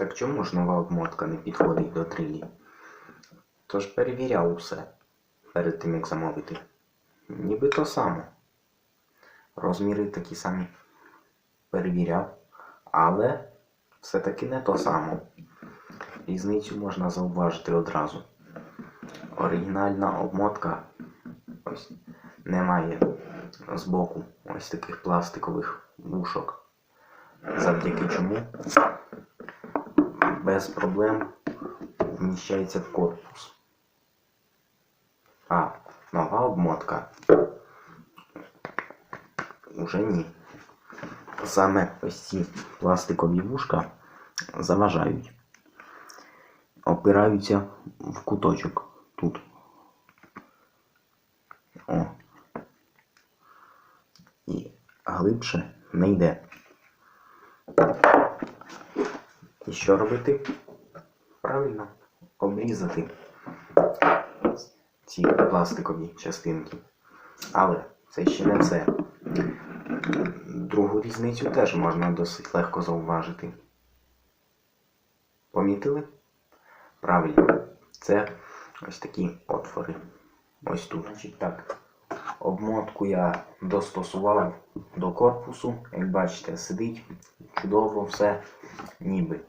Так чому ж нова обмотка не підходить до трилі? Тож перевіряв усе перед тим, як замовити. Ніби то само. Розміри такі самі перевіряв, але все-таки не то само. Різницю можна зауважити одразу. Оригінальна обмотка ось не має збоку ось таких пластикових вушок. Завдяки чому без проблем вміщається в корпус. А нова обмотка уже ні. Саме ось ці пластикові вушка заважають. Опираються в куточок тут. О. І глибше не йде. І що робити? Правильно, обрізати ці пластикові частинки. Але це ще не все. Другу різницю теж можна досить легко зауважити. Помітили? Правильно, це ось такі отвори. Ось тут. Значить так. Обмотку я достосував до корпусу. Як бачите, сидить чудово все ніби.